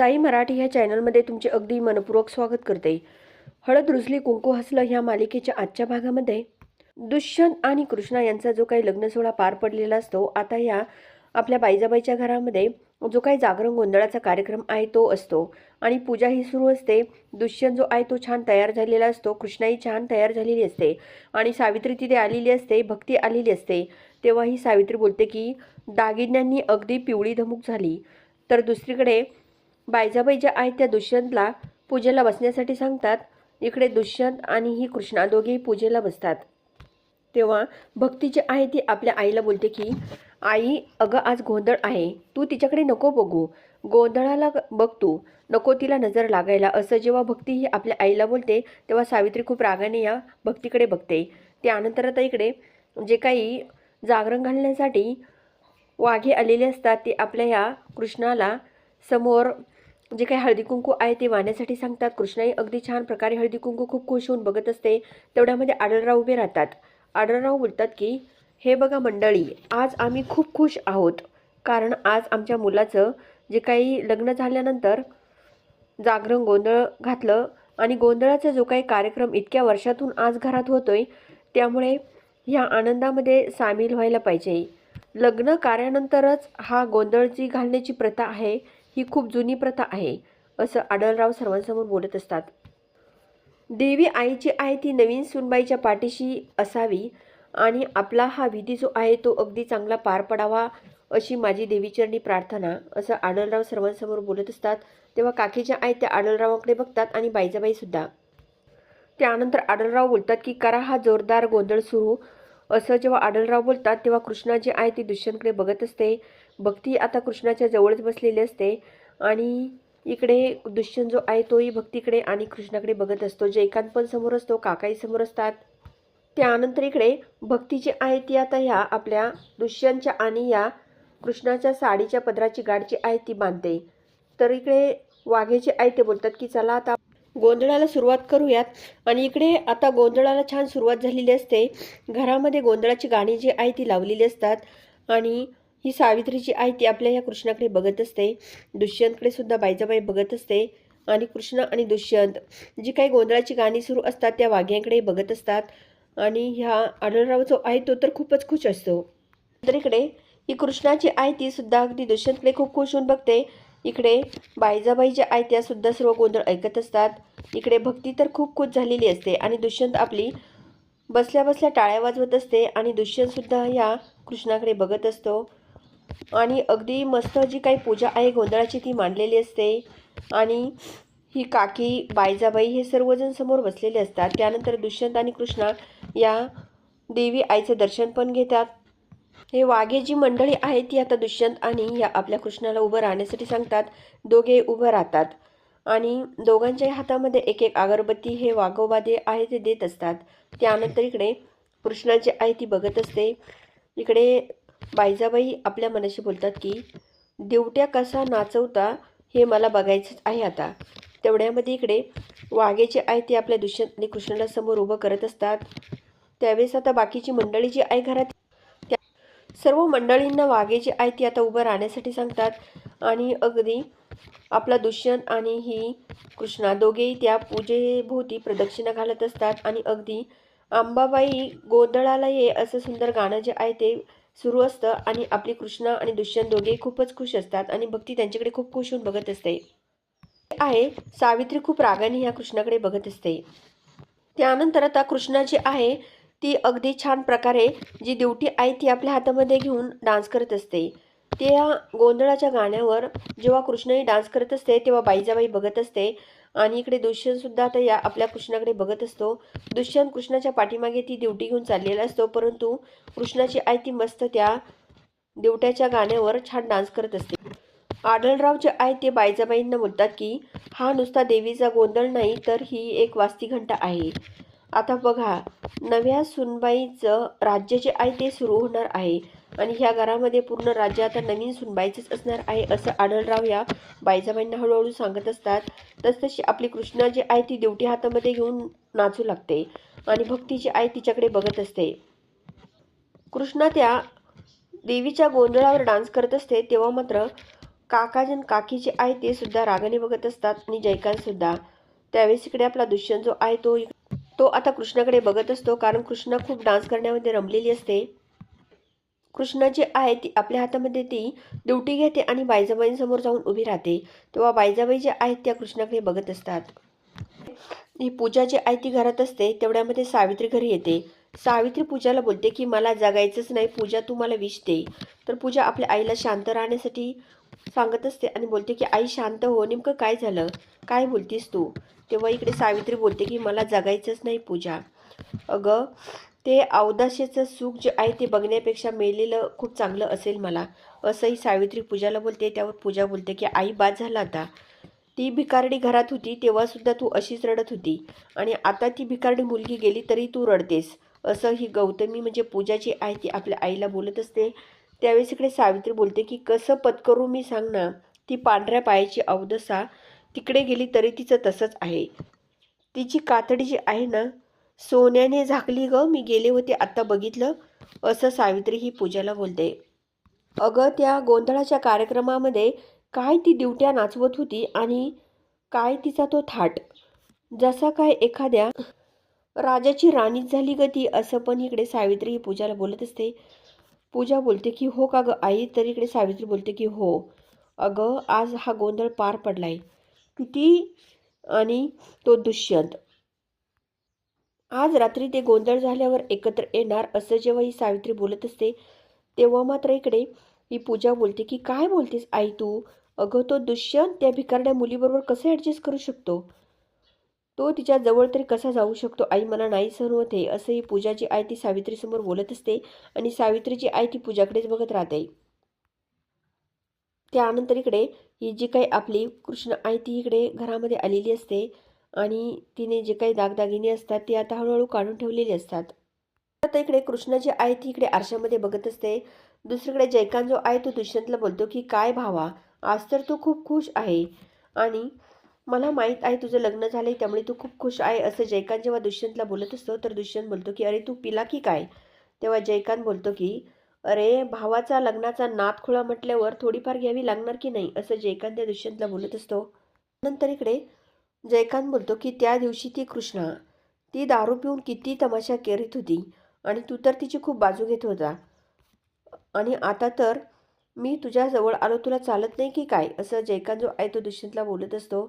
साई मराठी ह्या चॅनलमध्ये तुमचे अगदी मनपूर्वक स्वागत करते. हळद रुजली कुंकू हसलं ह्या मालिकेच्या आजच्या भागामध्ये दुष्यंत आणि कृष्णा यांचा जो काही लग्न सोहळा पार पडलेला असतो आता या आपल्या बाईजाबाईच्या घरामध्ये जो काही जागरण गोंधळाचा कार्यक्रम आहे तो असतो. आणि पूजा ही सुरू असते. दुष्यंत जो आहे तो छान तयार झालेला असतो. कृष्णाही छान तयार झालेली असते. आणि सावित्री तिथे आलेली असते भक्ती आलेली असते. तेव्हा ही सावित्री बोलते की दागिन्यांनी अगदी पिवळी धमूक झाली. तर दुसरीकडे बायजाबाई ज्या आहेत त्या दुष्यंतला पूजेला बसण्यासाठी सांगतात इकडे दुष्यंत आणि ही कृष्णा दोघेही पूजेला बसतात. तेव्हा भक्ती जी आहे ती आपल्या आईला बोलते की आई अगं आज गोंधळ आहे. तू तिच्याकडे नको बघू. गोंधळाला बघ तू. नको तिला नजर लागायला. असं जेव्हा भक्ती ही आपल्या आईला बोलते तेव्हा सावित्री खूप रागाने या भक्तीकडे बघते. त्यानंतर आता इकडे जे काही जागरण घालण्यासाठी वाघे आलेले असतात ते आपल्या ह्या कृष्णाला समोर जे काही हळदी कुंकू आहे ते वाहण्यासाठी सांगतात. कृष्णाही अगदी छान प्रकारे हळदी कुंकू खूप खुश होऊन बघत असते. तेवढ्यामध्ये आढळराव उभे राहतात. आढळराव बोलतात की हे बघा मंडळी आज आम्ही खूप खुश आहोत. कारण आज आमच्या मुलाचं जे काही लग्न झाल्यानंतर जागरण गोंधळ घातलं आणि गोंधळाचा जो काही कार्यक्रम इतक्या वर्षातून आज घरात होतोय त्यामुळे ह्या आनंदामध्ये सामील व्हायला पाहिजे. लग्न कार्यानंतरच हा गोंधळ जी घालण्याची प्रथा आहे. ही खूप जुनी प्रथा आहे असं आढळराव सर्वांसमोर बोलत असतात. देवी आईची आहे ती नवीन सुनबाईच्या पाठीशी असावी आणि आपला हा विधी जो आहे तो अगदी चांगला पार पडावा अशी माझी देवीचरणी प्रार्थना असं आढळराव सर्वांसमोर बोलत असतात. तेव्हा काकीच्या आहेत त्या आढळरावाकडे बघतात आणि बाईजाबाईसुद्धा त्यानंतर आढळराव बोलतात की करा हा जोरदार गोंधळ सुरू. असं जेव्हा आढळराव बोलतात तेव्हा कृष्णा जी आहे ती दुष्यंतकडे बघत असते. भक्ती आता कृष्णाच्या जवळच बसलेली असते. आणि इकडे दुष्यंत जो आहे तोही भक्तीकडे आणि कृष्णाकडे बघत असतो. जयकांत पण समोर असतो काकाही समोर असतात. त्यानंतर इकडे भक्ती जी आहे ती आता ह्या आपल्या दुष्यंतच्या आणि या कृष्णाच्या साडीच्या पदराची गाठ जी आहे ती बांधते. तर इकडे वाघेचे आहे ते बोलतात की चला आता गोंधळाला सुरुवात करूयात. आणि इकडे आता गोंधळाला छान सुरुवात झालेली असते. घरामध्ये गोंधळाची गाणी जी आहे ती लावलेली असतात. आणि ही सावित्रीची आई ती आपल्या ह्या कृष्णाकडे बघत असते. दुष्यंतकडे सुद्धा बाईजाबाई बघत असते. आणि कृष्ण आणि दुष्यंत जी काही गोंधळाची गाणी सुरू असतात त्या वाघ्यांकडे बघत असतात. आणि ह्या आढळराव जो आहे तो तर खूपच खुश असतो. तर इकडे ही कृष्णाची आई ती सुद्धा अगदी दुष्यंतकडे खूप खुश होऊन बघते. इकडे बायजाबाई ज्या आहे त्या सुद्धा सर्व गोंधळ ऐकत असतात. इकडे भक्ती तर खूप खुश झालेली असते. आणि दुष्यंत आपली बसल्या बसल्या टाळ्या वाजवत असते. आणि दुष्यंतसुद्धा या कृष्णाकडे बघत असतो. आणि अगदी मस्त जी काही पूजा आहे गोंधळाची ती मांडलेली असते. आणि ही काकी बायजाबाई हे सर्वजण समोर बसलेले असतात. त्यानंतर दुष्यंत आणि कृष्णा या देवी आईचं दर्शन पण घेतात. हे वाघे जी मंडळी आहे ती आता दुष्यंत आणि या आपल्या कृष्णाला उभं राहण्यासाठी सांगतात. दोघे उभं राहतात. आणि दोघांच्याही हातामध्ये एक एक अगरबत्ती हे वाघोबादे आहे ते देत असतात. त्यानंतर इकडे कृष्णाची आई ती बघत असते. इकडे बायजाबाई आपल्या मनाशी बोलतात की दिवट्या कसा नाचवता हे मला बघायचंच आहे आता. तेवढ्यामध्ये इकडे वाघेचे आहे ते आपल्या दुष्यंत आणि कृष्णाला समोर उभं करत असतात. त्यावेळेस आता बाकीची मंडळी जी आहे घरात त्या सर्व मंडळींना वाघेची आहे ती आता उभं राहण्यासाठी सांगतात. आणि अगदी आपला दुष्यंत आणि ही कृष्णा दोघेही त्या पूजेभोवती प्रदक्षिणा घालत असतात. आणि अगदी आंबाबाई गोंधळाला ये असं सुंदर गाणं जे आहे ते सुरू असतं आणि आपली कृष्णा आणि दुष्यंत दोघे खूपच खुश असतात आणि भक्ती त्यांच्याकडे खूप खुश होऊन बघत असते. आहे सावित्री खूप रागाने ह्या कृष्णाकडे बघत असते. त्यानंतर आता कृष्णा जी आहे ती अगदी छान प्रकारे जी ड्युटी आहे ती आपल्या हातामध्ये घेऊन डान्स करत असते. त्या गोंधळाच्या गाण्यावर जेव्हा कृष्णही डान्स करत असते तेव्हा बाईजाबाई बघत असते. आणि इकडे दुष्यंतसुद्धा आता या आपल्या कृष्णाकडे बघत असतो. दुष्यंत कृष्णाच्या पाठीमागे ती दिवटी घेऊन चाललेला असतो परंतु कृष्णाची आई ती मस्त त्या दिवट्याच्या गाण्यावर छान डान्स करत असते. आढळराव आई ते बायजाबाईंना बोलतात की हा नुसता देवीचा गोंधळ नाही तर ही एक वास्ती घंटा आहे. आता बघा नव्या सुनबाईचं राज्य जे आहे ते सुरू होणार आहे. आणि ह्या घरामध्ये पूर्ण राज्य आता नवीन सुनबाईचंच असणार आहे असं आढळराव या बायजाबाईंना हळूहळू सांगत असतात. तसतशी आपली कृष्णा जी आहे ती देवटी हातामध्ये घेऊन नाचू लागते आणि भक्ती जी आहे तिच्याकडे बघत असते. कृष्णा त्या देवीच्या गोंधळावर डान्स करत असते तेव्हा मात्र काकाजन काकीचे आहे ते सुद्धा रागाने बघत असतात आणि जयकांतसुद्धा त्यावेळेस इकडे आपला दुष्यंत जो आहे तो तो आता कृष्णाकडे बघत असतो कारण कृष्णा खूप डान्स करण्यामध्ये रमलेली असते. कृष्णा जी आहे ती आपल्या हातामध्ये ती ड्युटी घेते आणि बायजाबाईंसमोर जाऊन उभी राहते. तेव्हा बायजाबाई ज्या आहेत त्या कृष्णाकडे बघत असतात. ही पूजा जी आहे ती घरात असते तेवढ्यामध्ये सावित्री घरी येते. सावित्री पूजाला बोलते की मला जगायचंच नाही पूजा तू मला विष दे. तर पूजा आपल्या आईला शांत राहण्यासाठी सांगत असते आणि बोलते की आई शांत हो. नेमकं काय झालं? काय बोलतीस तू? तेव्हा इकडे सावित्री बोलते की मला जगायचंच नाही पूजा. अगं ते अवदाशेचं सुख जे आहे ते बघण्यापेक्षा मेलेलं खूप चांगलं असेल मला. असंही सावित्री पूजाला बोलते. त्यावर पूजा बोलते की आई बाद झाला आता. ती भिकारडी घरात होती. तेव्हासुद्धा तू अशीच रडत होती. आणि आता ती भिकारडी मुलगी गेली तरी तू रडतेस. असं ही गौतमी म्हणजे पूजा जी आहे ती आपल्या आईला बोलत असते. त्यावेळेस इकडे सावित्री बोलते की कसं पत्करू मी सांग ना ती पांढऱ्या पायाची अवदसा तिकडे गेली तरी तिचं तसंच आहे. तिची कातडी जी आहे ना सोन्याने झाकली ग मी गेले होते आत्ता बघितलं असं सावित्री ही पूजाला बोलते. अगं त्या गोंधळाच्या कार्यक्रमामध्ये काय ती दिवट्या नाचवत होती आणि काय तिचा तो थाट. जसा काय एखाद्या राजाची राणीच झाली ग ती असं पण इकडे सावित्री ही पूजाला बोलत असते. पूजा बोलते की हो का ग आई? तर इकडे सावित्री बोलते की हो. अगं आज हा गोंधळ पार पडलाय. किती आणि तो दुष्यंत. आज रात्री ते गोंधळ झाल्यावर एकत्र येणार असं जेव्हा ही सावित्री बोलत असते तेव्हा मात्र इकडे ही पूजा बोलते की काय बोलतेस आई तू? अगं तो दुष्यंत त्या भिकारड्या मुलीबरोबर कसं ॲडजस्ट करू शकतो? तो तिच्या जवळ तरी कसा जाऊ शकतो? आई मला नाही सहन होते असंही असं ही ती सावित्रीसमोर बोलत असते आणि सावित्रीची आई ती पूजाकडेच बघत राहते. त्यानंतर इकडे ही जी काही आपली कृष्ण आई ती इकडे घरामध्ये आलेली असते आणि तिने जे काही दागदागिने असतात ते आता हळूहळू काढून ठेवलेली असतात. आता इकडे कृष्णाची आई ती इकडे आरशामध्ये बघत असते. दुसरीकडे जयकांत जो आहे तो दुष्यंतला बोलतो की काय भावा आज तर तू खूप खुश आहे. आणि मला माहीत आहे तुझं लग्न झालंय त्यामुळे तू खूप खुश आहे असं जयकांत जेव्हा दुष्यंतला बोलत असतो तर दुष्यंत बोलतो की अरे तू पिला की काय? तेव्हा जयकांत बोलतो की अरे भावाचा लग्नाचा नात खुळा म्हटल्यावर थोडीफार घ्यावी लागणार की नाही? असं जयकांत त्या दुष्यंतला बोलत असतो. नंतर इकडे जयकांत बोलतो की त्या दिवशी ती कृष्णा ती दारू पिऊन किती तमाशा करीत होती आणि तू तर तिची खूप बाजू घेत होता. आणि आता तर मी तुझ्याजवळ आलो तुला चालत नाही की काय? असं जयकांत जो आहे तो दुष्यंतला बोलत असतो.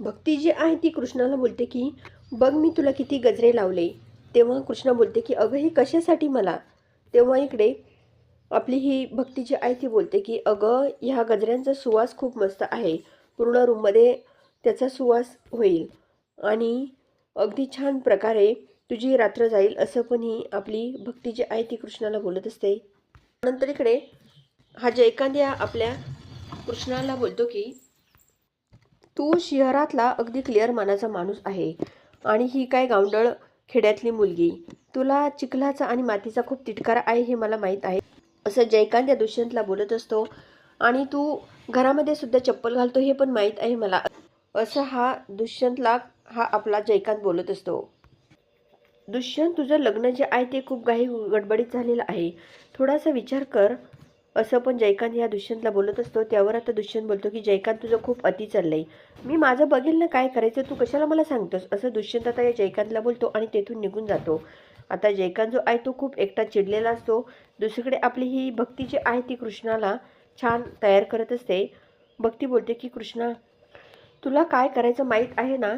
भक्ती जी आहे ती कृष्णाला बोलते की बघ मी तुला किती गजरे लावले. तेव्हा कृष्णा बोलते की अगं ही कशासाठी मला? तेव्हा इकडे आपली ही भक्ती जी आहे ती बोलते की अगं ह्या गजऱ्यांचा सुवास खूप मस्त आहे. पूर्ण रूममध्ये त्याचा सुवास होईल. आणि अगदी छान प्रकारे तुझी रात्र जाईल. असं पण ही आपली भक्ती जी आहे ती कृष्णाला बोलत असते. नंतर इकडे हा जयकांत आपल्या कृष्णाला बोलतो की तू शहरातला अगदी क्लिअर मानाचा माणूस आहे. आणि ही काय गावंडळ खेड्यातली मुलगी. तुला चिखलाचा आणि मातीचा खूप तिटकारा आहे हे मला माहीत आहे. असं जयकांत या दुष्यंतला बोलत असतो. आणि तू घरामध्ये सुद्धा चप्पल घालतो हे पण माहीत आहे मला. असं हा दुष्यंतला हा आपला जयकांत बोलत असतो. दुष्यंत तुझं लग्न जे आहे ते खूप काही गडबडीत झालेलं आहे. थोडासा विचार कर. असं पण जयकांत या दुष्यंतला बोलत असतो त्यावर आता दुष्यंत बोलतो की जयकांत तुझं खूप अति चाललंय. मी माझं बघेल ना काय करायचं तू कशाला मला सांगतोस? असं दुष्यंत आता या जयकांतला बोलतो आणि तेथून निघून जातो. आता जयकांत जो आहे तो खूप एकटा चिडलेला असतो. दुसरीकडे आपली ही भक्ती जी आहे ती कृष्णाला छान तयार करत असते. भक्ती बोलते की कृष्णा तुला काय करायचं माहीत आहे ना?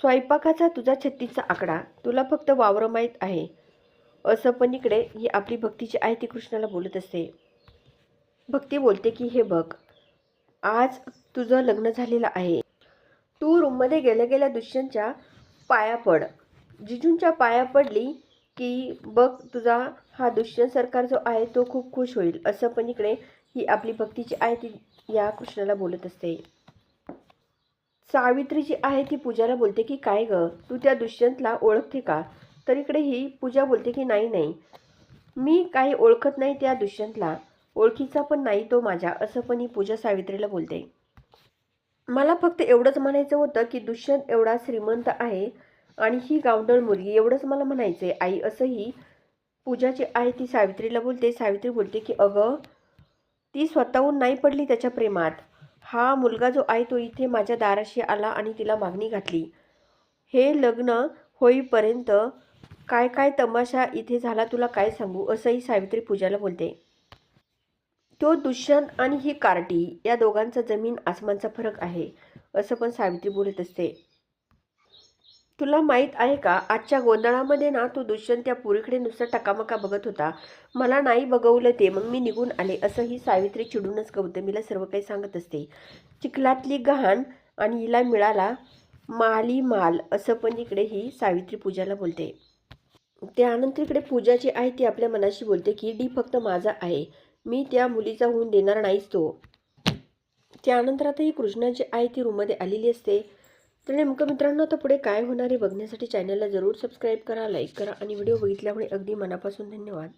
स्वयंपाकाचा तुझा छत्तीसचा आकडा. तुला फक्त वावरं माहीत आहे. असं पण इकडे ही आपली भक्ती जी आहे ती कृष्णाला बोलत असते. भक्ती बोलते की हे बघ आज तुझं लग्न झालेलं आहे. तू रूममध्ये गेल्या गेल्या दुष्यंतच्या पाया पड. जिजूंच्या पाया पडली की बघ तुझा हा दुष्यंत सरकार जो आहे तो खूप खुश होईल. असं पण इकडे ही आपली भक्तीची आहे ती या कृष्णाला बोलत असते. सावित्री जी आहे ती पूजाला बोलते की काय ग तू त्या दुष्यंतला ओळखते का? तर इकडे ही पूजा बोलते की नाही नाही. मी काही ओळखत नाही त्या दुष्यंतला. ओळखीचा पण नाही तो माझ्या असं पण ही पूजा सावित्रीला बोलते. मला फक्त एवढंच म्हणायचं होतं की दुष्यंत एवढा श्रीमंत आहे आणि ही गावडळ मुलगी एवढंच मला म्हणायचं आहे. आई असंही पूजा जी आहे ती सावित्रीला बोलते. सावित्री बोलते की अगं ती स्वतःहून नाही पडली त्याच्या प्रेमात. हा मुलगा जो आहे तो इथे माझ्या दाराशी आला आणि तिला मागणी घातली. हे लग्न होईपर्यंत काय काय तमाशा इथे झाला तुला काय सांगू? असंही सावित्री पूजाला बोलते. तो दुष्यंत आणि ही कार्टी या दोघांचा जमीन आसमानचा फरक आहे असं पण सावित्री बोलत असते. तुला माहीत आहे का आजच्या गोंधळामध्ये ना तो दुष्यंत त्या पुरीकडे नुसता टकामका बघत होता. मला नाही बघवलं ते मग मी निघून आले असं ही सावित्री चिडूनच गौतमीला सर्व काही सांगत असते. चिखलातली गहाण आणि हिला मिळाला माली माल असं पण इकडे ही सावित्री पूजाला बोलते. त्यानंतर इकडे पूजा जी आहे ती आपल्या मनाशी बोलते की डी फक्त माझा आहे. मी त्या मुलीचा होऊन देणार नाहीच तो. त्यानंतर आता ही कृष्णाची आई आहे ती रूममध्ये आलेली असते. तर नेमकं मित्रांनो आता पुढे काय होणार आहे बघण्यासाठी चॅनलला जरूर सबस्क्राईब करा लाईक करा आणि व्हिडिओ बघितल्यामुळे अगदी मनापासून धन्यवाद.